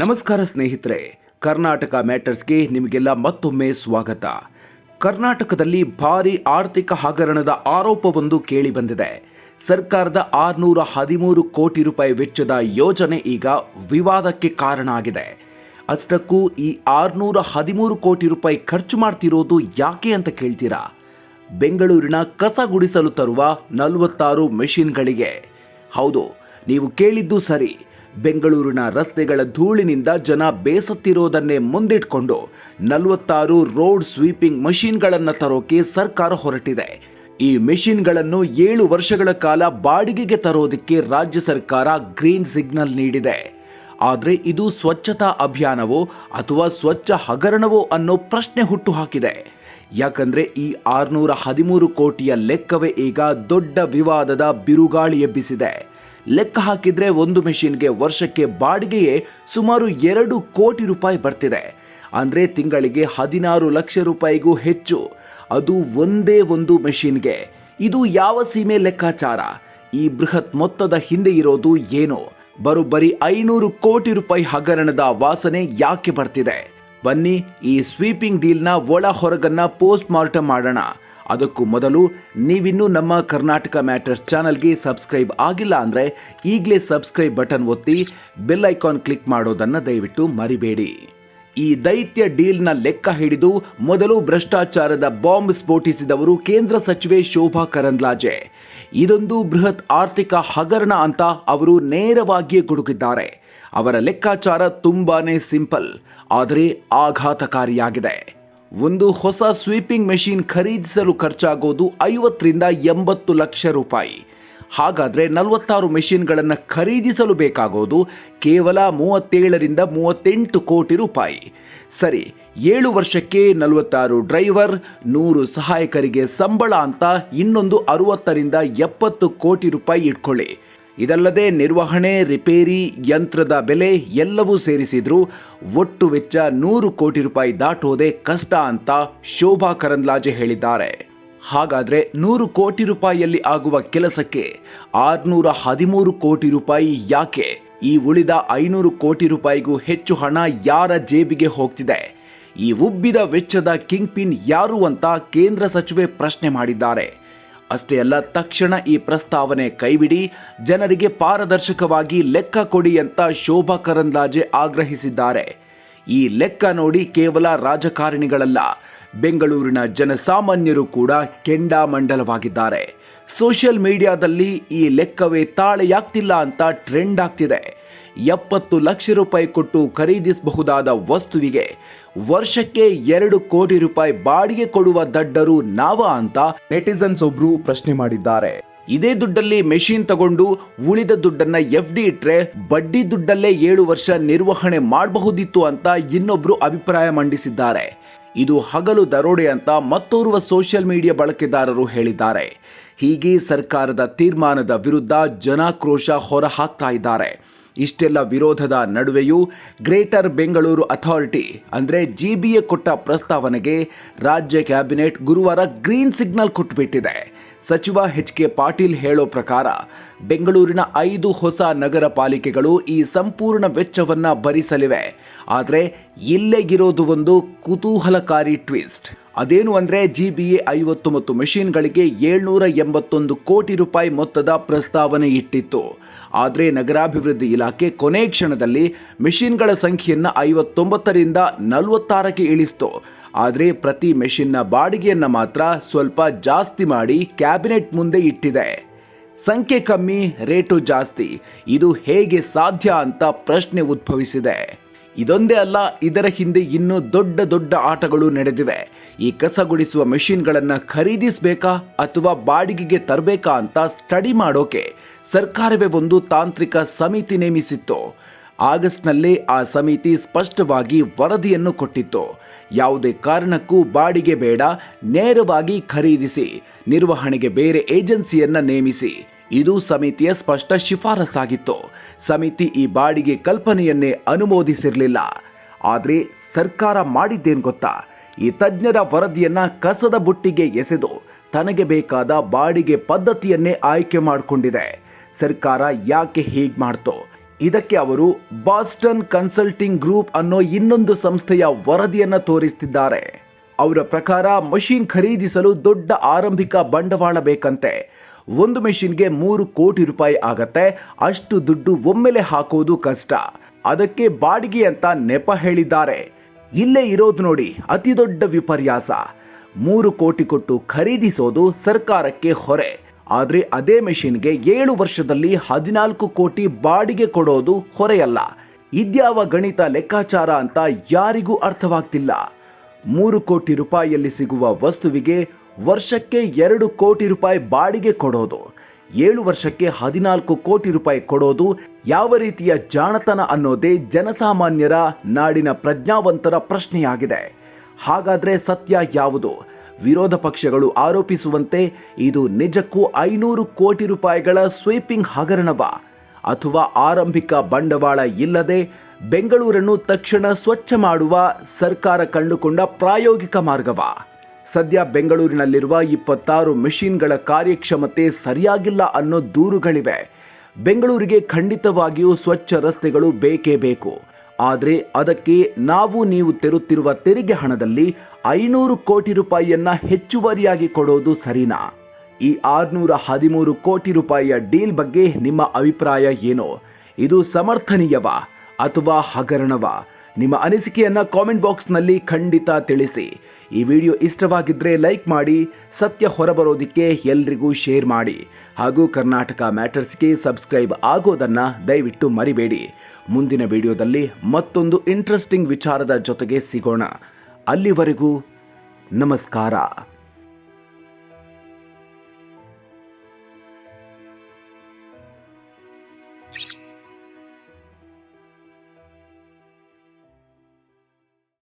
ನಮಸ್ಕಾರ ಸ್ನೇಹಿತರೆ, ಕರ್ನಾಟಕ ಮ್ಯಾಟರ್ಸ್ಗೆ ನಿಮಗೆಲ್ಲ ಮತ್ತೊಮ್ಮೆ ಸ್ವಾಗತ. ಕರ್ನಾಟಕದಲ್ಲಿ ಭಾರಿ ಆರ್ಥಿಕ ಹಗರಣದ ಆರೋಪವೊಂದು ಕೇಳಿಬಂದಿದೆ. ಸರ್ಕಾರದ ಆರುನೂರ ಹದಿಮೂರು ಕೋಟಿ ರೂಪಾಯಿ ವೆಚ್ಚದ ಯೋಜನೆ ಈಗ ವಿವಾದಕ್ಕೆ ಕಾರಣ ಆಗಿದೆ. ಅಷ್ಟಕ್ಕೂ ಈ ಆರುನೂರ ಹದಿಮೂರು ಕೋಟಿ ರೂಪಾಯಿ ಖರ್ಚು ಮಾಡ್ತಿರೋದು ಯಾಕೆ ಅಂತ ಕೇಳ್ತೀರಾ? ಬೆಂಗಳೂರಿನ ಕಸ ಗುಡಿಸಲು ತರುವ ನಲವತ್ತಾರು ಮೆಷಿನ್ಗಳಿಗೆ. ಹೌದು, ನೀವು ಕೇಳಿದ್ದು ಸರಿ. ಬೆಂಗಳೂರಿನ ರಸ್ತೆಗಳ ಧೂಳಿನಿಂದ ಜನ ಬೇಸತ್ತಿರೋದನ್ನೇ ಮುಂದಿಟ್ಕೊಂಡು ನಲವತ್ತಾರು ರೋಡ್ ಸ್ವೀಪಿಂಗ್ ಮಷೀನ್ಗಳನ್ನು ತರೋಕೆ ಸರ್ಕಾರ ಹೊರಟಿದೆ. ಈ ಮೆಷಿನ್ಗಳನ್ನು ಏಳು ವರ್ಷಗಳ ಕಾಲ ಬಾಡಿಗೆಗೆ ತರೋದಕ್ಕೆ ರಾಜ್ಯ ಸರ್ಕಾರ ಗ್ರೀನ್ ಸಿಗ್ನಲ್ ನೀಡಿದೆ. ಆದರೆ ಇದು ಸ್ವಚ್ಛತಾ ಅಭಿಯಾನವೋ ಅಥವಾ ಸ್ವಚ್ಛ ಹಗರಣವೋ ಅನ್ನೋ ಪ್ರಶ್ನೆ ಹುಟ್ಟುಹಾಕಿದೆ. ಯಾಕಂದ್ರೆ ಈ ಆರುನೂರ ಹದಿಮೂರು ಕೋಟಿಯ ಲೆಕ್ಕವೇ ಈಗ ದೊಡ್ಡ ವಿವಾದದ ಬಿರುಗಾಳಿ ಎಬ್ಬಿಸಿದೆ. ಲೆಕ್ಕ ಹಾಕಿದ್ರೆ ಒಂದು ಮೆಷಿನ್ಗೆ ವರ್ಷಕ್ಕೆ ಬಾಡಿಗೆಯೇ ಸುಮಾರು ಎರಡು ಕೋಟಿ ರೂಪಾಯಿ ಬರ್ತಿದೆ. ಅಂದ್ರೆ ತಿಂಗಳಿಗೆ ಹದಿನಾರು ಲಕ್ಷ ರೂಪಾಯಿಗೂ ಹೆಚ್ಚು. ಅದು ಒಂದೇ ಒಂದು ಮೆಷಿನ್ಗೆ. ಇದು ಯಾವ ಸೀಮೆ ಲೆಕ್ಕಾಚಾರ? ಈ ಬೃಹತ್ ಮೊತ್ತದ ಹಿಂದೆ ಇರೋದು ಏನು? ಬರೋಬ್ಬರಿ ಐನೂರು ಕೋಟಿ ರೂಪಾಯಿ ಹಗರಣದ ವಾಸನೆ ಯಾಕೆ ಬರ್ತಿದೆ? ಬನ್ನಿ ಈ ಸ್ವೀಪಿಂಗ್ ಡೀಲ್ನ ಒಳ ಹೊರಗನ್ನ ಪೋಸ್ಟ್ ಮಾರ್ಟಮ್ ಮಾಡೋಣ. ಅದಕ್ಕೂ ಮೊದಲು ನೀವಿನ್ನೂ ನಮ್ಮ ಕರ್ನಾಟಕ ಮ್ಯಾಟರ್ಸ್ ಚಾನಲ್ಗೆ ಸಬ್ಸ್ಕ್ರೈಬ್ ಆಗಿಲ್ಲ ಅಂದರೆ ಈಗಲೇ ಸಬ್ಸ್ಕ್ರೈಬ್ ಬಟನ್ ಒತ್ತಿ ಬೆಲ್ ಐಕಾನ್ ಕ್ಲಿಕ್ ಮಾಡೋದನ್ನು ದಯವಿಟ್ಟು ಮರಿಬೇಡಿ. ಈ ದೈತ್ಯ ಡೀಲ್ನ ಲೆಕ್ಕ ಹಿಡಿದು ಮೊದಲು ಭ್ರಷ್ಟಾಚಾರದ ಬಾಂಬ್ ಸ್ಫೋಟಿಸಿದವರು ಕೇಂದ್ರ ಸಚಿವೆ ಶೋಭಾ ಕರಂದ್ಲಾಜೆ. ಇದೊಂದು ಬೃಹತ್ ಆರ್ಥಿಕ ಹಗರಣ ಅಂತ ಅವರು ನೇರವಾಗಿಯೇ ಗುಡುಗಿದ್ದಾರೆ. ಅವರ ಲೆಕ್ಕಾಚಾರ ತುಂಬಾನೇ ಸಿಂಪಲ್, ಆದರೆ ಆಘಾತಕಾರಿಯಾಗಿದೆ. ಒಂದು ಹೊಸ ಸ್ವೀಪಿಂಗ್ ಮೆಷಿನ್ ಖರೀದಿಸಲು ಖರ್ಚಾಗೋದು ಐವತ್ತರಿಂದ ಎಂಬತ್ತು ಲಕ್ಷ ರೂಪಾಯಿ. ಹಾಗಾದರೆ ನಲವತ್ತಾರು ಮೆಷಿನ್ಗಳನ್ನು ಖರೀದಿಸಲು ಬೇಕಾಗೋದು ಕೇವಲ ಮೂವತ್ತೇಳರಿಂದ ಮೂವತ್ತೆಂಟು ಕೋಟಿ ರೂಪಾಯಿ. ಸರಿ, ಏಳು ವರ್ಷಕ್ಕೆ ನಲವತ್ತಾರು ಡ್ರೈವರ್, ನೂರು ಸಹಾಯಕರಿಗೆ ಸಂಬಳ ಅಂತ ಇನ್ನೊಂದು ಅರುವತ್ತರಿಂದ ಎಪ್ಪತ್ತು ಕೋಟಿ ರೂಪಾಯಿ ಇಟ್ಕೊಳ್ಳಿ. ಇದಲ್ಲದೆ ನಿರ್ವಹಣೆ, ರಿಪೇರಿ ಯಂತ್ರದ ಬೆಲೆ ಎಲ್ಲವೂ ಸೇರಿಸಿದ್ರು ಒಟ್ಟು ವೆಚ್ಚ ನೂರು ಕೋಟಿ ರೂಪಾಯಿ ದಾಟೋದೆ ಕಷ್ಟ ಅಂತ ಶೋಭಾ ಕರಂದ್ಲಾಜೆ ಹೇಳಿದ್ದಾರೆ. ಹಾಗಾದರೆ ನೂರು ಕೋಟಿ ರೂಪಾಯಿಯಲ್ಲಿ ಆಗುವ ಕೆಲಸಕ್ಕೆ ಆರ್ನೂರ ಹದಿಮೂರು ಕೋಟಿ ರೂಪಾಯಿ ಯಾಕೆ? ಈ ಉಳಿದ ಐನೂರು ಕೋಟಿ ರೂಪಾಯಿಗೂ ಹೆಚ್ಚು ಹಣ ಯಾರ ಜೇಬಿಗೆ ಹೋಗ್ತಿದೆ? ಈ ಉಬ್ಬಿದ ವೆಚ್ಚದ ಕಿಂಗ್ ಪಿನ್ ಯಾರು ಅಂತ ಕೇಂದ್ರ ಸಚಿವೆ ಪ್ರಶ್ನೆ ಮಾಡಿದ್ದಾರೆ. ಅಷ್ಟೇ ಅಲ್ಲ, ತಕ್ಷಣ ಈ ಪ್ರಸ್ತಾವನೆ ಕೈಬಿಡಿ, ಜನರಿಗೆ ಪಾರದರ್ಶಕವಾಗಿ ಲೆಕ್ಕ ಕೊಡಿ ಅಂತ ಶೋಭಾ ಕರಂದ್ಲಾಜೆ ಆಗ್ರಹಿಸಿದ್ದಾರೆ. ಈ ಲೆಕ್ಕ ನೋಡಿ ಕೇವಲ ರಾಜಕಾರಣಿಗಳಲ್ಲ ಬೆಂಗಳೂರಿನ ಜನಸಾಮಾನ್ಯರು ಕೂಡ ಕೆಂಡಾಮಂಡಲವಾಗಿದ್ದಾರೆ ಸೋಷಿಯಲ್ ಮೀಡಿಯಾದಲ್ಲಿ ಈ ಲೆಕ್ಕವೇ ತಾಳೆಯಾಗ್ತಿಲ್ಲ ಅಂತ ಟ್ರೆಂಡ್ ಆಗ್ತಿದೆ. ಎಪ್ಪತ್ತು ಲಕ್ಷ ರೂಪಾಯಿ ಕೊಟ್ಟು ಖರೀದಿಸಬಹುದಾದ ವಸ್ತುವಿಗೆ ವರ್ಷಕ್ಕೆ ಎರಡು ಕೋಟಿ ರೂಪಾಯಿ ಬಾಡಿಗೆ ಕೊಡುವ ದಡ್ಡರು ನಾವ ಅಂತ ನೆಟಿಸನ್ಸ್ ಒಬ್ರು ಪ್ರಶ್ನೆ ಮಾಡಿದ್ದಾರೆ. ಇದೇ ದುಡ್ಡಲ್ಲಿ ಮೆಷಿನ್ ತಗೊಂಡು ಉಳಿದ ದುಡ್ಡನ್ನ ಎಫ್ ಡಿ ಇಟ್ರೆ ಬಡ್ಡಿ ದುಡ್ಡಲ್ಲೇ ಏಳು ವರ್ಷ ನಿರ್ವಹಣೆ ಮಾಡಬಹುದಿತ್ತು ಅಂತ ಇನ್ನೊಬ್ರು ಅಭಿಪ್ರಾಯ ಮಂಡಿಸಿದ್ದಾರೆ. ಇದು ಹಗಲು ದರೋಡೆ ಅಂತ ಮತ್ತೋರ್ವ ಸೋಷಿಯಲ್ ಮೀಡಿಯಾ ಬಳಕೆದಾರರು ಹೇಳಿದ್ದಾರೆ. ಹೀಗೆ ಸರ್ಕಾರದ ತೀರ್ಮಾನದ ವಿರುದ್ಧ ಜನಾಕ್ರೋಶ ಹೊರಹಾಕ್ತಾ ಇದ್ದಾರೆ. ಇಷ್ಟೆಲ್ಲ ವಿರೋಧದ ನಡುವೆಯೂ ಗ್ರೇಟರ್ ಬೆಂಗಳೂರು ಅಥಾರಿಟಿ, ಅಂದರೆ ಜಿ ಬಿ ಎ ಕೊಟ್ಟ ಪ್ರಸ್ತಾವನೆಗೆ ರಾಜ್ಯ ಕ್ಯಾಬಿನೆಟ್ ಗುರುವಾರ ಗ್ರೀನ್ ಸಿಗ್ನಲ್ ಕೊಟ್ಟುಬಿಟ್ಟಿದೆ ಸಚಿವ ಎಚ್ ಕೆ ಪಾಟೀಲ್ ಹೇಳೋ ಪ್ರಕಾರ, ಬೆಂಗಳೂರಿನ ಐದು ಹೊಸ ನಗರ ಪಾಲಿಕೆಗಳು ಈ ಸಂಪೂರ್ಣ ವೆಚ್ಚವನ್ನು ಭರಿಸಲಿವೆ. ಆದರೆ, ಇಲ್ಲೇಗಿರೋದು ಒಂದು ಕುತೂಹಲಕಾರಿ ಟ್ವಿಸ್ಟ್. ಅದೇನು ಅಂದರೆ ಜಿ ಬಿ ಎ ಐವತ್ತು ಮತ್ತು ಮೆಷಿನ್ಗಳಿಗೆ ಏಳ್ನೂರ ಎಂಬತ್ತೊಂದು ಕೋಟಿ ರೂಪಾಯಿ ಮೊತ್ತದ ಪ್ರಸ್ತಾವನೆ ಇಟ್ಟಿತ್ತು. ಆದರೆ ನಗರಾಭಿವೃದ್ಧಿ ಇಲಾಖೆ ಕೊನೆ ಕ್ಷಣದಲ್ಲಿ ಮೆಷಿನ್ಗಳ ಸಂಖ್ಯೆಯನ್ನು ಐವತ್ತೊಂಬತ್ತರಿಂದ ನಲವತ್ತಾರಕ್ಕೆ ಇಳಿಸ್ತು. ಆದರೆ ಪ್ರತಿ ಮೆಷಿನ್ನ ಬಾಡಿಗೆಯನ್ನು ಮಾತ್ರ ಸ್ವಲ್ಪ ಜಾಸ್ತಿ ಮಾಡಿ ಕ್ಯಾಬಿನೆಟ್ ಮುಂದೆ ಇಟ್ಟಿದೆ. ಸಂಖ್ಯೆ ಕಮ್ಮಿ, ರೇಟು ಜಾಸ್ತಿ. ಇದು ಹೇಗೆ ಸಾಧ್ಯ ಅಂತ ಪ್ರಶ್ನೆ ಉದ್ಭವಿಸಿದೆ. ಇದೊಂದೇ ಅಲ್ಲ, ಇದರ ಹಿಂದೆ ಇನ್ನೂ ದೊಡ್ಡ ದೊಡ್ಡ ಆಟಗಳು ನಡೆದಿವೆ. ಈ ಕಸಗುಡಿಸುವ ಮೆಷಿನ್ಗಳನ್ನು ಖರೀದಿಸಬೇಕಾ ಅಥವಾ ಬಾಡಿಗೆಗೆ ತರಬೇಕಾ ಅಂತ ಸ್ಟಡಿ ಮಾಡೋಕೆ ಸರ್ಕಾರವೇ ಒಂದು ತಾಂತ್ರಿಕ ಸಮಿತಿ ನೇಮಿಸಿತ್ತು. ಆಗಸ್ಟ್ನಲ್ಲಿ ಆ ಸಮಿತಿ ಸ್ಪಷ್ಟವಾಗಿ ವರದಿಯನ್ನು ಕೊಟ್ಟಿತ್ತು. ಯಾವುದೇ ಕಾರಣಕ್ಕೂ ಬಾಡಿಗೆ ಬೇಡ, ನೇರವಾಗಿ ಖರೀದಿಸಿ, ನಿರ್ವಹಣೆಗೆ ಬೇರೆ ಏಜೆನ್ಸಿಯನ್ನು ನೇಮಿಸಿ. ಇದು ಸಮಿತಿಯ ಸ್ಪಷ್ಟ ಶಿಫಾರಸಾಗಿತ್ತು. ಸಮಿತಿ ಈ ಬಾಡಿಗೆ ಕಲ್ಪನೆಯನ್ನೇ ಅನುಮೋದಿಸಿರಲಿಲ್ಲ. ಆದರೆ ಸರ್ಕಾರ ಮಾಡಿದ್ದೇನು ಗೊತ್ತಾ? ಈ ತಜ್ಞರ ವರದಿಯನ್ನ ಕಸದ ಬುಟ್ಟಿಗೆ ಎಸೆದು ತನಗೆ ಬೇಕಾದ ಬಾಡಿಗೆ ಪದ್ಧತಿಯನ್ನೇ ಆಯ್ಕೆ ಮಾಡಿಕೊಂಡಿದೆ. ಸರ್ಕಾರ ಯಾಕೆ ಹೀಗೆ ಮಾಡ್ತೋ? ಇದಕ್ಕೆ ಅವರು ಬಾಸ್ಟನ್ ಕನ್ಸಲ್ಟಿಂಗ್ ಗ್ರೂಪ್ ಅನ್ನೋ ಇನ್ನೊಂದು ಸಂಸ್ಥೆಯ ವರದಿಯನ್ನ ತೋರಿಸ್ತಿದ್ದಾರೆ. ಅವರ ಪ್ರಕಾರ ಮಷೀನ್ ಖರೀದಿಸಲು ದೊಡ್ಡ ಆರಂಭಿಕ ಬಂಡವಾಳ ಬೇಕಂತೆ. ಒಂದು ಮೆಷಿನ್ಗೆ ಮೂರು ಕೋಟಿ ರೂಪಾಯಿ ಆಗತ್ತೆ, ಅಷ್ಟು ದುಡ್ಡು ಒಮ್ಮೆಲೆ ಹಾಕೋದು ಕಷ್ಟ. ಅದಕ್ಕೆ ಬಾಡಿಗೆ ಅಂತ ನೆಪ ಹೇಳಿದ್ದಾರೆ. ಇಲ್ಲೇ ಇರೋದು ನೋಡಿ ಅತಿ ದೊಡ್ಡ ವಿಪರ್ಯಾಸ. ಮೂರು ಕೋಟಿ ಕೊಟ್ಟು ಖರೀದಿಸೋದು ಸರ್ಕಾರಕ್ಕೆ ಹೊರೆ. ಆದರೆ ಅದೇ ಮೆಷಿನ್ಗೆ ಏಳು ವರ್ಷದಲ್ಲಿ ಹದಿನಾಲ್ಕು ಕೋಟಿ ಬಾಡಿಗೆ ಕೊಡೋದು ಹೊರೆಯಲ್ಲ. ಇದ್ಯಾವ ಗಣಿತ ಲೆಕ್ಕಾಚಾರ ಅಂತ ಯಾರಿಗೂ ಅರ್ಥವಾಗ್ತಿಲ್ಲ. ಮೂರು ಕೋಟಿ ರೂಪಾಯಿಯಲ್ಲಿ ಸಿಗುವ ವಸ್ತುವಿಗೆ ವರ್ಷಕ್ಕೆ ಎರಡು ಕೋಟಿ ರೂಪಾಯಿ ಬಾಡಿಗೆ ಕೊಡೋದು. ಏಳು ವರ್ಷಕ್ಕೆ ಹದಿನಾಲ್ಕು ಕೋಟಿ ರೂಪಾಯಿ ಕೊಡೋದು ಯಾವ ರೀತಿಯ ಜಾಣತನ ಅನ್ನೋದೇ ಜನಸಾಮಾನ್ಯರ ನಾಡಿನ ಪ್ರಜ್ಞಾವಂತರ ಪ್ರಶ್ನೆಯಾಗಿದೆ. ಹಾಗಾದ್ರೆ ಸತ್ಯ ಯಾವುದು? ವಿರೋಧ ಪಕ್ಷಗಳು ಆರೋಪಿಸುವಂತೆ ಇದು ನಿಜಕ್ಕೂ ಐನೂರು ಕೋಟಿ ರೂಪಾಯಿಗಳ ಸ್ವೀಪಿಂಗ್ ಹಗರಣವ? ಅಥವಾ ಆರಂಭಿಕ ಬಂಡವಾಳ ಇಲ್ಲದೆ ಬೆಂಗಳೂರನ್ನು ತಕ್ಷಣ ಸ್ವಚ್ಛ ಮಾಡುವ ಸರ್ಕಾರ ಕಂಡುಕೊಂಡ ಪ್ರಾಯೋಗಿಕ ಮಾರ್ಗವ? ಸದ್ಯ ಬೆಂಗಳೂರಿನಲ್ಲಿರುವ ಇಪ್ಪತ್ತಾರು ಮೆಷಿನ್ಗಳ ಕಾರ್ಯಕ್ಷಮತೆ ಸರಿಯಾಗಿಲ್ಲ ಅನ್ನೋ ದೂರುಗಳಿವೆ. ಬೆಂಗಳೂರಿಗೆ ಖಂಡಿತವಾಗಿಯೂ ಸ್ವಚ್ಛ ರಸ್ತೆಗಳು ಬೇಕೇ ಬೇಕು. ಆದರೆ ಅದಕ್ಕೆ ನಾವು ನೀವು ತೆರುತ್ತಿರುವ ತೆರಿಗೆ ಹಣದಲ್ಲಿ ಐನೂರು ಕೋಟಿ ರೂಪಾಯಿಯನ್ನ ಹೆಚ್ಚುವರಿಯಾಗಿ ಕೊಡೋದು ಸರಿನಾ? ಈ ಆರ್ನೂರ ಹದಿಮೂರು ಕೋಟಿ ರೂಪಾಯಿಯ ಡೀಲ್ ಬಗ್ಗೆ ನಿಮ್ಮ ಅಭಿಪ್ರಾಯ ಏನು? ಇದು ಸಮರ್ಥನೀಯವಾ ಅಥವಾ ಹಗರಣವ? ನಿಮ್ಮ ಅನಿಸಿಕೆಯನ್ನು ಕಾಮೆಂಟ್ ಬಾಕ್ಸ್ನಲ್ಲಿ ಖಂಡಿತ ತಿಳಿಸಿ. ಈ ವಿಡಿಯೋ ಇಷ್ಟವಾಗಿದ್ರೆ ಲೈಕ್ ಮಾಡಿ, ಸತ್ಯ ಹೊರಬರೋದಿಕ್ಕೆ ಎಲ್ರಿಗೂ ಶೇರ್ ಮಾಡಿ. ಹಾಗೂ ಕರ್ನಾಟಕ ಮ್ಯಾಟರ್ಸ್ಗೆ ಸಬ್ಸ್ಕ್ರೈಬ್ ಆಗೋದನ್ನ ದಯವಿಟ್ಟು ಮರಿಬೇಡಿ. ಮುಂದಿನ ವಿಡಿಯೋದಲ್ಲಿ ಮತ್ತೊಂದು ಇಂಟ್ರೆಸ್ಟಿಂಗ್ ವಿಚಾರದ ಜೊತೆಗೆ ಸಿಗೋಣ. ಅಲ್ಲಿವರೆಗೂ ನಮಸ್ಕಾರ.